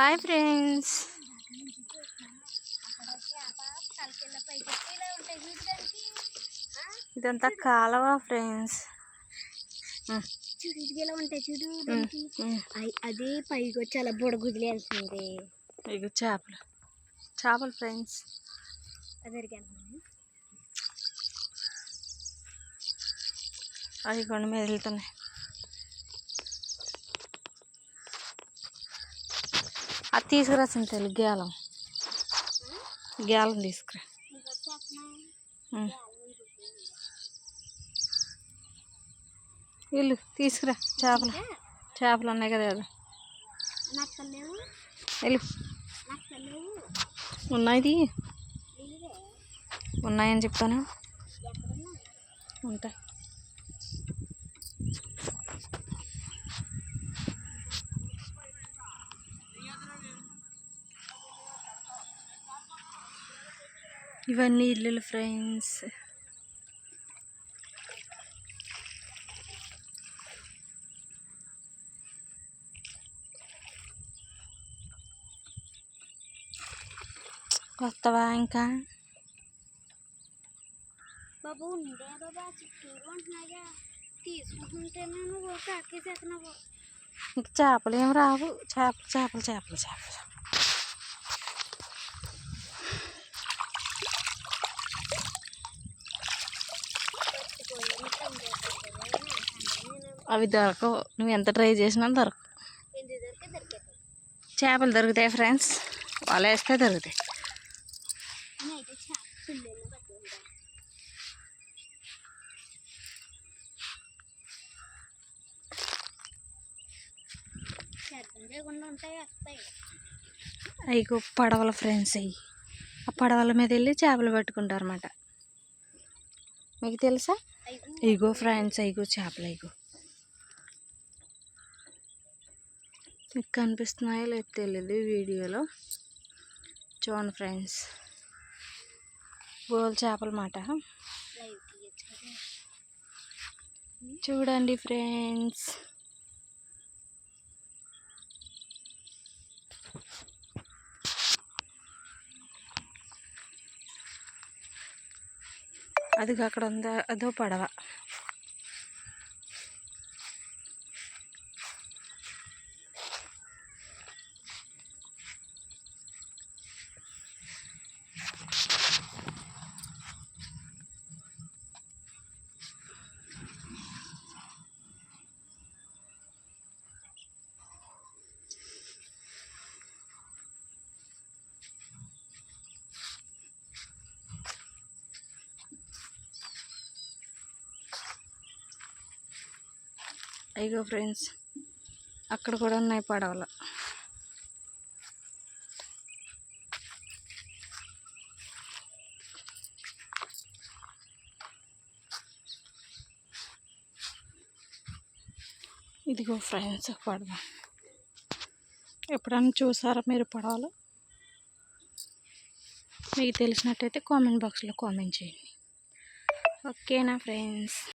Hi friends. ఇదంతా కాలవ friends. చూడు ఇది ఎలా ఉంటాయి చూడు అదే పైకి వచ్చి అలా బుడగుదిలి వెళ్తుంది ఇక చేపలు. చేపలు ఫ్రెండ్స్. అదరికి వెళ్తుంది అవి కొండ మీద వెళ్తున్నాయి. అది తీసుకురా చింతలు గేలం గేలం తీసుకురా. వెళ్ళు తీసుకురా. చేపలు. చేపలు ఉన్నాయి కదా లేవు వెళ్ళు ఉన్నాయి ఉన్నాయని చెప్తాను. ఉంటాయి. ఇవన్నీ ఇల్లులు ఫ్రెండ్స్ వస్తావా ఇంకా? బాబు ఉండే బాబా చుట్టూరు ఉంటున్నాగా తీసుకుంటుంటేనే నువ్వు కాకేసేస్తున్నావు ఇంక చేపలు ఏం రావు. చేపలు చేపలు చేపలు చేపలు. అవి దొరకవు. నువ్వు ఎంత ట్రై చేసినా దొరకవు. చేపలు దొరుకుతాయి ఫ్రెండ్స్. వల వేస్తే దొరుకుతాయి. అవి పడవల ఫ్రెండ్స్ అవి ఆ పడవల మీద వెళ్ళి చేపలు పట్టుకుంటారు అన్నమాట. మీకు తెలుసా? అయ్యో ఇగో ఫ్రెండ్స్ ఇగో చేపలు ఇగో. మీకు కనిపిస్తున్నాయో లేదు తెలియదు వీడియోలో. చూడండి ఫ్రెండ్స్. గోల్ చేపల మాట. చూడండి ఫ్రెండ్స్. అది అక్కడ ఉందా? అదో పడవ. అయ్యో ఫ్రెండ్స్ అక్కడ కూడా ఉన్నాయి పడవలు. ఇదిగో ఫ్రెండ్స్ పడవ. ఎప్పుడన్నా చూసారా మీరు పడవలు? మీకు తెలిసినట్టయితే కామెంట్ బాక్స్లో కామెంట్ చేయండి. ఓకేనా ఫ్రెండ్స్?